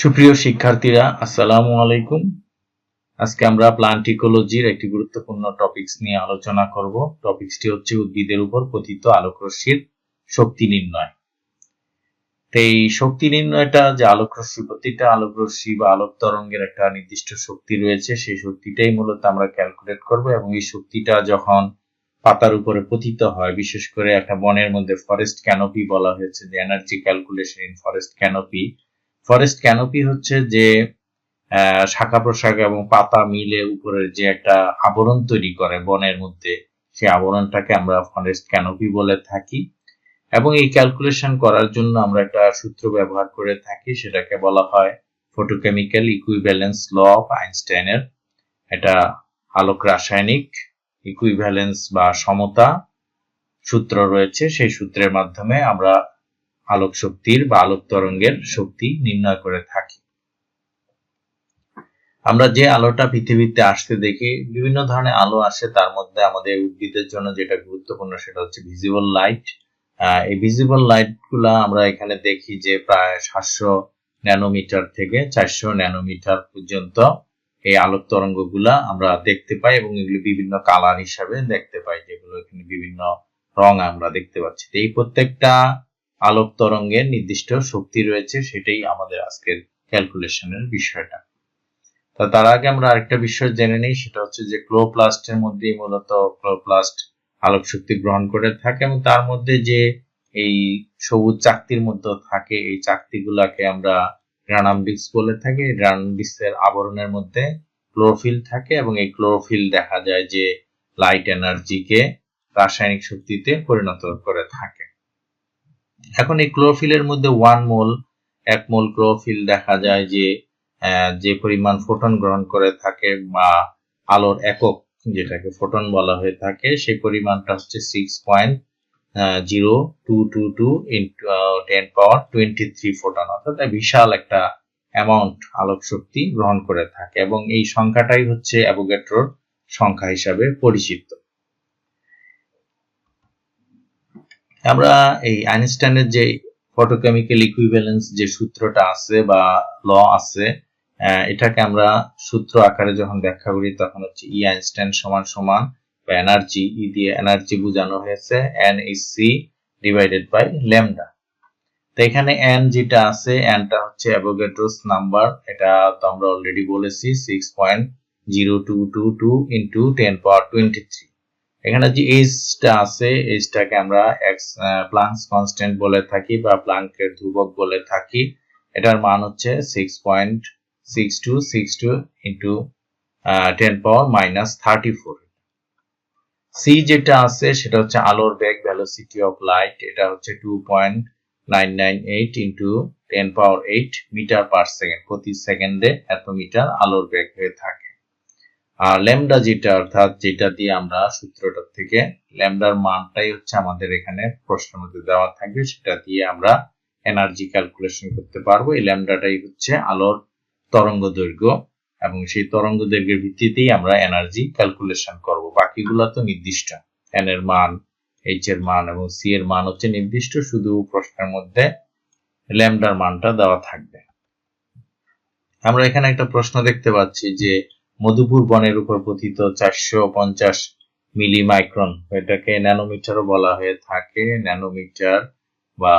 সুপ্রিয় শিক্ষার্থীরা, আসসালামু আলাইকুম। আজকে আমরা প্লান্ট ইকোলজির একটি গুরুত্বপূর্ণ টপিকস নিয়ে আলোচনা করব। টপিকসটি হচ্ছে উদ্ভিদের উপর পতিত আলোকরশ্মির শক্তি নির্ণয়। তো এই শক্তি নির্ণয়টা যে আলোকরশ্মি, প্রতিটা আলোকরশ্মি বা আলোক তরঙ্গের একটা নির্দিষ্ট শক্তি রয়েছে, সেই শক্তিটাই মূলত আমরা ক্যালকুলেট করব এবং এই শক্তিটা যখন পাতার উপরে পতিত হয়, বিশেষ করে একটা বনের মধ্যে ফরেস্ট ক্যানোপি বলা হয়েছে, যে energy calculation in forest canopy forest canopy হচ্ছে যে শাখা প্রশাখা এবং পাতা মিলে উপরের যে একটা আবরণ তৈরি করে বনের মধ্যে সেই আবরণটাকে আমরা ফরেস্ট ক্যানোপি বলে থাকি। এবং এই ক্যালকুলেশন করার জন্য আমরা একটা সূত্র ব্যবহার করে থাকি, সেটাকে বলা হয় ফটোকেমিক্যাল ইকুইভ্যালেন্স ল অফ আইনস্টাইনের এটা আলোক রাসায়নিক ইকুইভ্যালেন্স বা সমতা সূত্র রয়েছে, সেই সূত্রের মাধ্যমে আমরা আলোক শক্তির বা আলোক তরঙ্গের শক্তি নির্ণয় করে থাকি। আমরা যে আলোটা পৃথিবীতে আসতে দেখি, বিভিন্ন ধরনের আলো আসে, তার মধ্যে আমাদের উদ্ভিদের জন্য যেটা গুরুত্বপূর্ণ সেটা হচ্ছে ভিজিবল লাইট এই ভিজিবল লাইটগুলা আমরা এখানে দেখি যে প্রায় সাতশো ন্যানোমিটার থেকে চারশো ন্যানোমিটার পর্যন্ত এই আলোক তরঙ্গগুলা আমরা দেখতে পাই এবং এগুলি বিভিন্ন কালার হিসাবে দেখতে পাই, যেগুলো এখানে বিভিন্ন রং আমরা দেখতে পাচ্ছি। এই প্রত্যেকটা আলোক তরঙ্গের নির্দিষ্ট শক্তি রয়েছে, সেটাই আমাদের আজকের ক্যালকুলেশনের বিষয়টা। তা তার আগে আমরা আরেকটা বিষয় জেনে নিই, সেটা হচ্ছে যে ক্লোপ্লাস্টের মধ্যেই মূলত ক্লোপ্লাস্ট আলোক শক্তি গ্রহণ করে থাকে এবং তার মধ্যে যে এই সবুজ চাকতির মধ্যে থাকে, এই চাকতিগুলাকে আমরা গ্রানামডিক্স বলে থাকি। গ্রানামডিক্সের আবরণের মধ্যে ক্লোরোফিল থাকে এবং এই ক্লোরোফিল দেখা যায় যে লাইট এনার্জিকে রাসায়নিক শক্তিতে পরিণত করে থাকে। এখন এই ক্লোরোফিলের মধ্যে ওয়ান মোল এক মোল ক্লোরোফিল দেখা যায় যে যে পরিমাণ ফোটন গ্রহণ করে থাকে বা আলোর একক, যেটাকে ফোটন বলা হয়ে থাকে, সেই পরিমাণটা হচ্ছে six point zero two two two into ten power twenty three photon অর্থাৎ বিশাল একটা অ্যামাউন্ট আলোক শক্তি গ্রহণ করে থাকে এবং এই সংখ্যাটাই হচ্ছে অ্যাভোগেট্রোর সংখ্যা হিসাবে পরিচিত। আমরা এই আইনস্টাইনের যে ফটোকেমিক্যাল ইকুইভ্যালেন্স যে সূত্রটা আছে বা ল আছে এটাকে আমরা সূত্র আকারে যখন ব্যাখ্যা করি, তখন হচ্ছে ই আইনস্টাইন সমান সমান বা এনার্জি ই দিয়ে এনার্জি বোঝানো হয়েছে n is c divided by lambda তো এখানে এন যেটা আছে এনটা হচ্ছে অ্যাভোগাড্রোস নাম্বার এটা তো আমরা অলরেডি বলেছি six point zero two two two into ten power twenty three এখানে যে এইচটা আছে এইচটাকে আমরা এক্স প্লাঙ্কস কনস্ট্যান্ট বলে থাকি বা প্লাঙ্কের ধ্রুবক বলে থাকি। এটার মান হচ্ছে six point six two six two into ten power minus thirty four c যেটা আছে, সেটা হচ্ছে আলোর বেগ ভ্যালোসিটি অফ লাইট এটা হচ্ছে two point nine nine eight into ten power eight metre per second প্রতি সেকেন্ডে এত মিটার আলোর বেগ হয়ে থাকে। আর ল্যামডা যেটা, অর্থাৎ যেটা দিয়ে আমরা সূত্রটা থেকে ল্যামডার মানটাই হচ্ছে আমাদের এখানে প্রশ্নের মধ্যে দেওয়া থাকবে, সেটা দিয়ে আমরা এনার্জি ক্যালকুলেশন করতে পারব। এই ল্যামডাটাই হচ্ছে আলোর তরঙ্গ দৈর্ঘ্য এবং সেই তরঙ্গ দৈর্ঘ্যের ভিত্তিতেই আমরা এনার্জি ক্যালকুলেশন করব। বাকিগুলো তো নির্দিষ্ট। এন এর মান এইচ এর মান এবং সি এর মান হচ্ছে নির্দিষ্ট, শুধু প্রশ্নের মধ্যে ল্যামডার মানটা দেওয়া থাকবে। আমরা এখানে একটা প্রশ্ন দেখতে পাচ্ছি যে মধুপুর বনের উপর পতিত চারশো পঞ্চাশ মিলি মাইক্রন এটাকে ন্যানোমিটারও বলা হয়ে থাকে, ন্যানোমিটার বা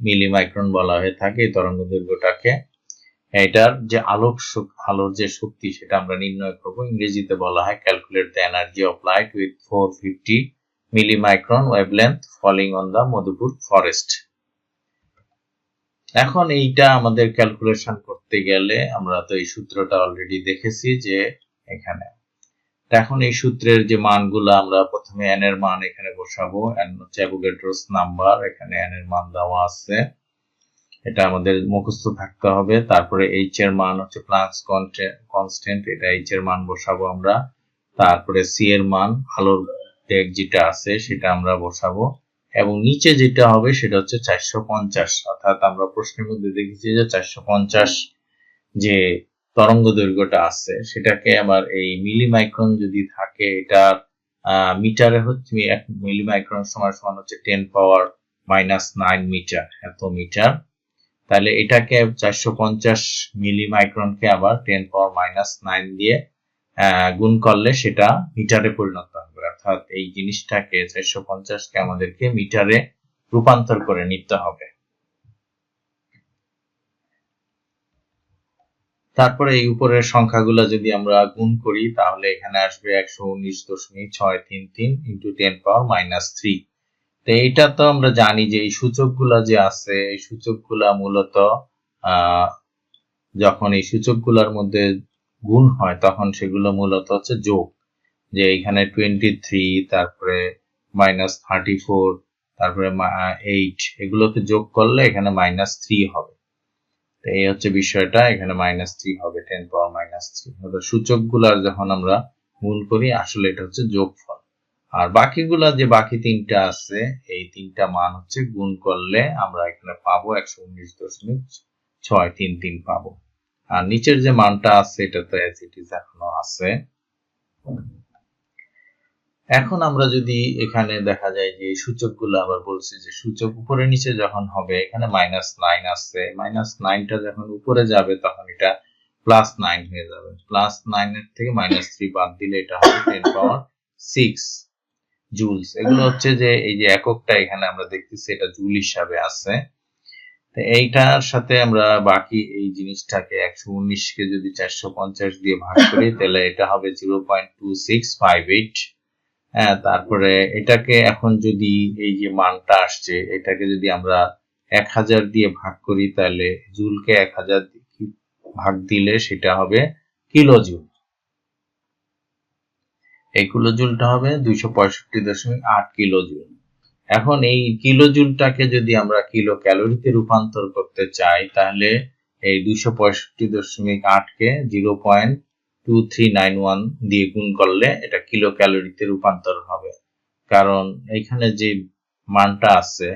মিলি মাইক্রন বলা হয়ে থাকে তরঙ্গ দৈর্ঘ্যটাকে। এটার যে আলোক আলোর যে শক্তি সেটা আমরা নির্ণয় করব। ইংরেজিতে বলা হয় calculate the energy of light with four fifty milli micron wavelength falling on the Madhupur forest এখন এইটা আমাদের ক্যালকুলেশন করতে গেলে আমরা তো এই সূত্রটা অলরেডি দেখেছি যে এখানে। এখন এই সূত্রের যে মানগুলো আমরা প্রথমে এন এর মান এখানে বসাবো এন হচ্ছে অ্যাভোগাড্রোস নাম্বার, এখানে এন এর মান দেওয়া আছে। এটা আমাদের মুখস্থ থাকতে হবে। তারপরে এইচ এর মান হচ্ছে প্লাস কনস্ট্যান্ট এটা এইচ এর মান বসাবো আমরা। তারপরে সি এর মান, আলোর বেগ যেটা আছে সেটা আমরা বসাবো। এবং নিচে যেটা হবে সেটা হচ্ছে চারশো পঞ্চাশ। অর্থাৎ আমরা প্রশ্নের মধ্যে দেখেছি যে চারশো পঞ্চাশ যে তরঙ্গ দৈর্ঘ্যটা আছে, সেটাকে আবার এই মিলি মাইক্রন যদি থাকে, এটার মিটারে হচ্ছে এক মিলি মাইক্রন সমান সমান হচ্ছে ten power minus nine metre, এত মিটার। তাহলে এটাকে চারশো পঞ্চাশ মিলি মাইক্রনকে আবার টেন পাওয়ার মাইনাস নাইন দিয়ে গুণ করলে সেটা মিটারে পরিণত হবে। অর্থাৎ এই জিনিসটাকে চারশো পঞ্চাশকে আমাদেরকে মিটারে রূপান্তর করে নিতে হবে। তারপরে এই উপরের সংখ্যাগুলো যদি আমরা গুণ করি, তাহলে এখানে আসবে একশো উনিশ দশমিক ছয় তিন তিন into ten power minus three তো এইটা তো আমরা জানি যে এই সূচকগুলা যে আছে, এই সূচকগুলা মূলত যখন এই সূচকগুলোর মধ্যে গুণ হয়, তখন সেগুলো মূলত হচ্ছে যোগ। যে এখানে টোয়েন্টি থ্রি তারপরে মাইনাস থার্টি ফোর তারপরে এইট এগুলোকে যোগ করলে এখানে মাইনাস থ্রি হবে। তো এই হচ্ছে বিষয়টা, এখানে মাইনাস থ্রি হবে টেন পাওয়ার মাইনাস থ্রি সূচকগুলার যখন আমরা গুণ করি, আসলে এটা হচ্ছে যোগফল। আর বাকিগুলা যে বাকি তিনটা আছে, এই তিনটা মান হচ্ছে গুণ করলে আমরা এখানে পাবো একশো উনিশ দশমিক ছয় তিন তিন পাবো। আর নিচের যে মানটা আছে এটা তো অ্যাজ ইট ইজ এখনও আছে। এখন আমরা যদি এখানে দেখা যায় যে সূচকগুলো আবার বলছি যে সূচক উপরে নিচে যখন হবে, এখানে মাইনাস নাইন আসছে মাইনাস নাইনটা যখন উপরে যাবে তখন এটা প্লাস নাইন হয়ে যাবে। প্লাস নাইনের থেকে মাইনাস থ্রি বাদ দিলে এটা হবে টেন পাওয়ার সিক্স জুলস এগুলো হচ্ছে যে এই যে এককটা এখানে আমরা দেখতেছি এটা জুল হিসাবে আছে। তো এইটার সাথে আমরা বাকি এই জিনিসটাকে একশো উনিশকে যদি চারশো পঞ্চাশ দিয়ে ভাগ করি, তাহলে এটা হবে zero point two six five eight হ্যাঁ তারপরে এটাকে এখন যদি এই যে মানটা আসছে, এটাকে যদি আমরা এক হাজার দিয়ে ভাগ করি, তাহলে জুলকে এক হাজার ভাগ দিলে সেটা হবে কিলো জুল এই কিলো জুলটা হবে দুইশো পঁয়ষট্টি দশমিক আট কিলো জুল এখন এই কিলো জুলটাকে যদি আমরা কিলো ক্যালোরিতে রূপান্তর করতে চাই, তাহলে এই দুইশো পঁয়ষট্টি দশমিক আটকে zero point two three nine one দিয়ে গুণ করলে এটা কিলো ক্যালোরিতে রূপান্তর হবে। কারণ এখানে যে মানটা আছে,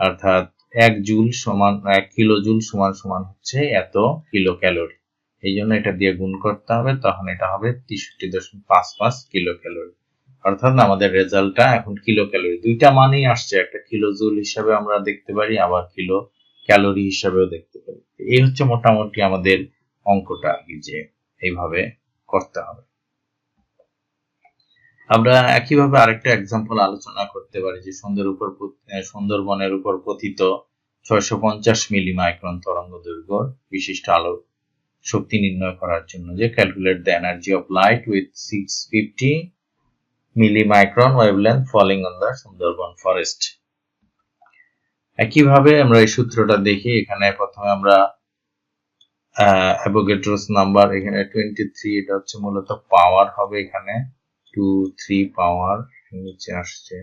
অর্থাৎ এক জুল সমান, এক কিলো জুল সমান সমান হচ্ছে এত কিলো ক্যালোরি এই জন্য এটা দিয়ে গুণ করতে হবে, তখন এটা হবে তেষট্টি দশমিক পাঁচ পাঁচ কিলো ক্যালোরি অর্থাৎ আমাদের রেজাল্টটা এখন কিলো ক্যালোরি দুইটা মানেই আসছে, একটা কিলো জুল হিসাবে আমরা দেখতে পারি, আবার কিলো ক্যালোরি হিসাবেও দেখতে পারি। এই হচ্ছে মোটামুটি আমাদের অঙ্কটা যে এইভাবে করতে হবে। আমরা একইভাবে আরেকটা এক্সাম্পল আলোচনা করতে পারি যে সুন্দর উপর সুন্দরবনের উপর পতিত ছয়শো পঞ্চাশ মিলি মাইক্রন তরঙ্গ দৈর্ঘ্য বিশিষ্ট আলো শক্তি নির্ণয় করার জন্য যে calculate the energy of light with six fifty milli micron wavelength falling on the Sundarban forest একইভাবে আমরা এই সূত্রটা দেখি, এখানে প্রথমে আমরা অ্যাভোগেড্রোস নাম্বার এখানে টোয়েন্টি থ্রি এটা হচ্ছে মূলত পাওয়ার হবে এখানে। টু থ্রি পাওয়ার নিচে আসছে।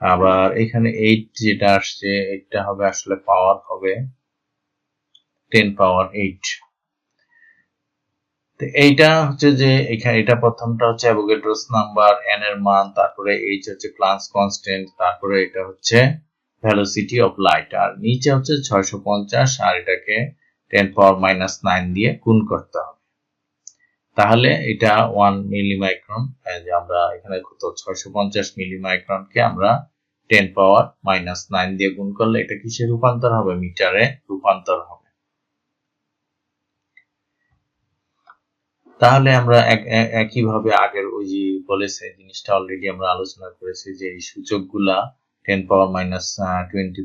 আবার এখানে এইট যেটা আসছে এটা হবে আসলে পাওয়ার হবে। টেন পাওয়ার এইট তো এইটা হচ্ছে যে এখানে, এটা প্রথমটা হচ্ছে অ্যাভোগেড্রোস নাম্বার এন এর মান, তারপরে এইচ হচ্ছে প্লান্স কনস্ট্যান্ট তারপরে এটা হচ্ছে ভ্যালোসিটি অফ লাইট আর নিচে হচ্ছে ছয়শো পঞ্চাশ, আর এটাকে টেন পাওয়ার মাইনাস নাইন দিয়ে গুণ করতে হবে। তাহলে এটা ওয়ান মিলি মাইক্রন যে আমরা এখানে কত, ছয়শো পঞ্চাশ মিলি মাইক্রনকে আমরা টেন পাওয়ার মাইনাস নাইন দিয়ে গুণ করলে এটা কিসে রূপান্তর হবে? মিটারে রূপান্তর হবে। তাহলে আমরা একইভাবে আগের ওই যে বলেছে জিনিসটা অলরেডি আমরা আলোচনা করেছি যে এই সূচকগুলা ten power minus twenty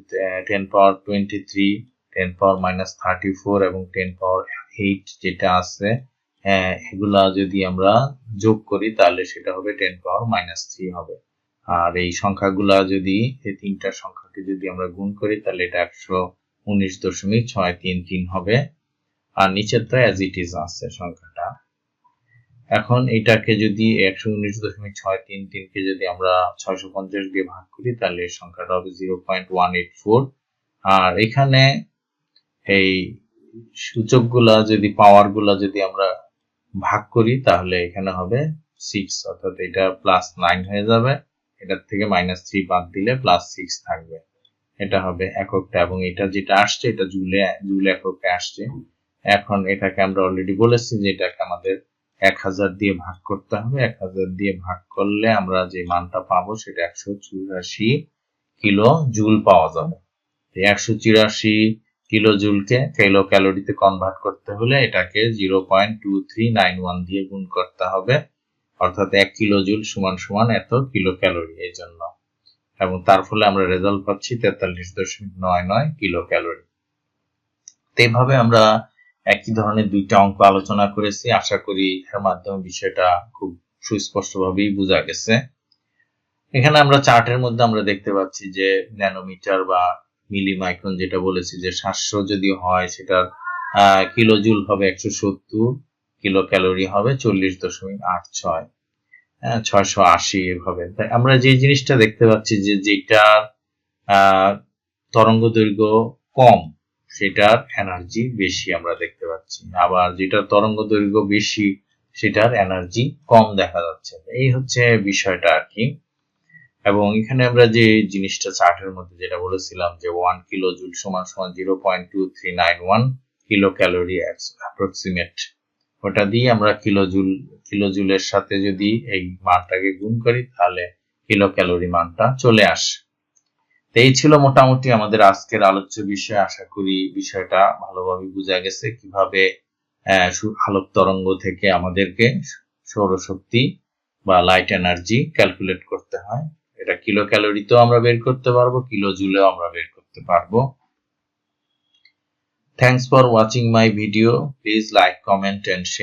ten power twenty three ten power minus thirty four এবং টেন পাওয়ার এইট যেটা আছে হ্যাঁ এগুলা যদি আমরা যোগ করি তাহলে সেটা হবে টেন পাওয়ার মাইনাস থ্রি হবে। আর এই সংখ্যাগুলা যদি, এই তিনটা সংখ্যাকে যদি আমরা গুণ করি তাহলে এটা একশো উনিশ দশমিক ছয় তিন তিন হবে। আর নিচের তো অ্যাজ ইট ইজ আছে সংখ্যাটা। এখন এটাকে যদি একশো উনিশ দশমিক ছয় তিন তিনকে যদি আমরা ছয়শো পঞ্চাশ দিয়ে ভাগ করি তাহলে সংখ্যাটা হবে zero point one eight four আর এখানে এই সূচকগুলা যদি পাওয়ারগুলা যদি আমরা ভাগ করি, তাহলে এখানে হবে সিক্স অর্থাৎ এটা প্লাস নাইন হয়ে যাবে। এটার থেকে মাইনাস থ্রি বাদ দিলে প্লাস সিক্স থাকবে। এটা হবে এককটা এবং এটা যেটা আসছে, এটা জুলে, জুল এককে আসছে। এখন এটাকে আমরা অলরেডি বলেছি যে এটাকে আমাদের এক হাজার দিয়ে ভাগ করতে হবে। এক হাজার দিয়ে ভাগ করলে আমরা যে মানটা পাবো, সেটা একশো চুরাশি কিলো জুল পাওয়া যাবে। একশো চুরাশি কিলো জুলকে কিলো ক্যালোরিতে কনভার্ট করতে হলে এটাকে zero point two three nine one দিয়ে গুণ করতে হবে। অর্থাৎ এক কিলো জুল সমান সমান এত কিলো ক্যালোরি এই জন্য। এবং তার ফলে আমরা রেজাল্ট পাচ্ছি তেতাল্লিশ দশমিক নয় নয় কিলো ক্যালোরি এইভাবে আমরা একই ধরনের দুইটা অঙ্ক আলোচনা করেছি। আশা করি এর মাধ্যমে বিষয়টা খুব সুস্পষ্টভাবেই বোঝা গেছে। এখানে আমরা চার্টের মধ্যে আমরা দেখতে পাচ্ছি যে ন্যানোমিটার বা মিলি মাইক্রন যেটা বলেছি যে সাতশো যদি হয় সেটার কিলো জুল হবে একশো সত্তর কিলো ক্যালোরি হবে চল্লিশ দশমিক আট ছয় ছয়শো আশি এভাবে। তাই আমরা যে জিনিসটা দেখতে পাচ্ছি যে যেটার তরঙ্গ দৈর্ঘ্য কম, সেটার এনার্জি বেশি আমরা দেখতে পাচ্ছি। আবার যেটার তরঙ্গ দৈর্ঘ্য বেশি, সেটার এনার্জি কম দেখা যাচ্ছে। এই হচ্ছে বিষয়টা আর কি। এবং এখানে আমরা যে জিনিসটা চার্টের মধ্যে যেটা বলেছিলাম যে ওয়ান কিলো জুল সমান সমান zero point two three nine one kilo calorie approximate ওটা দিয়ে আমরা কিলো জুল কিলো জুলের সাথে যদি এই মানটাকে গুণ করি তাহলে কিলো ক্যালোরি মানটা চলে আসে। তো এই ছিল মোটামুটি আমাদের আজকের আলোচ্য বিষয়। আশা করি বিষয়টা ভালোভাবে বোঝা গেছে কীভাবে আলোক তরঙ্গ থেকে আমাদেরকে সৌরশক্তি বা লাইট এনার্জি ক্যালকুলেট করতে হয়। এটা কিলো ক্যালোরিতেও আমরা বের করতে পারব কিলো জুলেও আমরা বের করতে পারব। Thanks for watching my video please like comment and share